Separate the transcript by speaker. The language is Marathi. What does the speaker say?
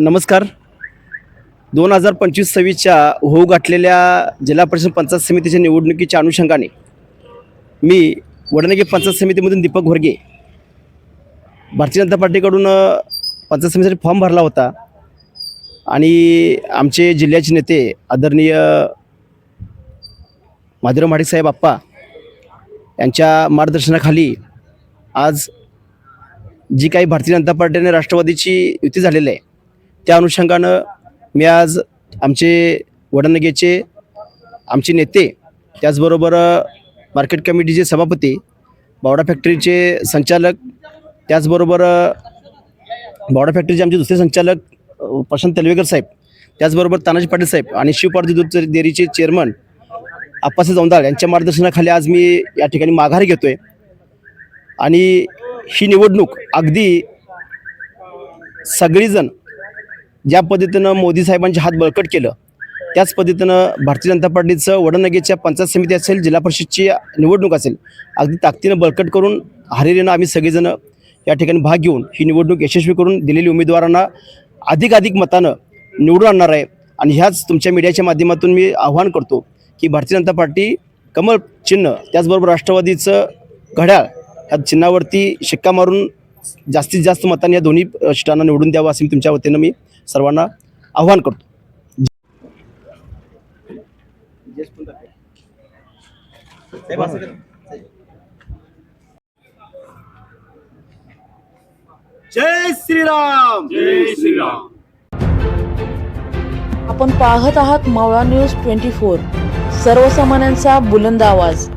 Speaker 1: नमस्कार. दोन हजार पंचवीस सव्वीसच्या होऊ गाठलेल्या जिल्हा परिषद पंचायत समितीच्या निवडणुकीच्या अनुषंगाने मी वडनगी पंचायत समितीमधून दीपक घोरगे भारतीय जनता पार्टीकडून पंचायत समितीसाठी फॉर्म भरला होता. आणि आमचे जिल्ह्याचे नेते आदरणीय माधुराव महाडिकसाहेब आप्पा यांच्या मार्गदर्शनाखाली आज जी काही भारतीय जनता पार्टीने राष्ट्रवादीची युती झालेली आहे त्या अनुषंगानं मी आज आमचे वडनगेचे आमचे नेते त्याचबरोबर मार्केट कमिटीचे सभापती बावडा फॅक्टरीचे संचालक त्याचबरोबर बावडा फॅक्टरीचे आमचे दुसरे संचालक प्रशांत तलवेकर साहेब त्याचबरोबर तानाजी पाटील साहेब आणि शिवपार्टी दूध डेअरीचे चेअरमन आप्पासाहेब जौंदाळ यांच्या मार्गदर्शनाखाली आज मी या ठिकाणी माघार घेतो आहे आणि ही निवडणूक अगदी सगळीजण ज्या पद्धतीनं मोदी साहेबांचे हात बळकट केलं त्याच पद्धतीनं भारतीय जनता पार्टीचं वडनगेच्या पंचायत समिती असेल जिल्हा परिषदची निवडणूक असेल अगदी ताकदीनं बळकट करून हारेरीनं आम्ही सगळेजण या ठिकाणी भाग घेऊन ही निवडणूक यशस्वी करून दिलेली उमेदवारांना अधिकाधिक मतानं निवडून आणणार आहे. आणि ह्याच तुमच्या मीडियाच्या माध्यमातून मी आव्हान करतो की भारतीय जनता पार्टी कमल चिन्ह त्याचबरोबर राष्ट्रवादीचं घड्याळ ह्या चिन्हावरती शिक्का मारून जास्तीत जास्त मतांनी या दोन्ही अ, सीटांना निवडून द्यावं असं मी तुमच्या वतीनं मी सर्वांना आव्हान करतो. जय श्रीराम!
Speaker 2: जय श्रीराम.
Speaker 3: आपण पाहत आहात मावळा न्यूज ट्वेंटी फोर. सर्वसामान्यांचा बुलंद आवाज.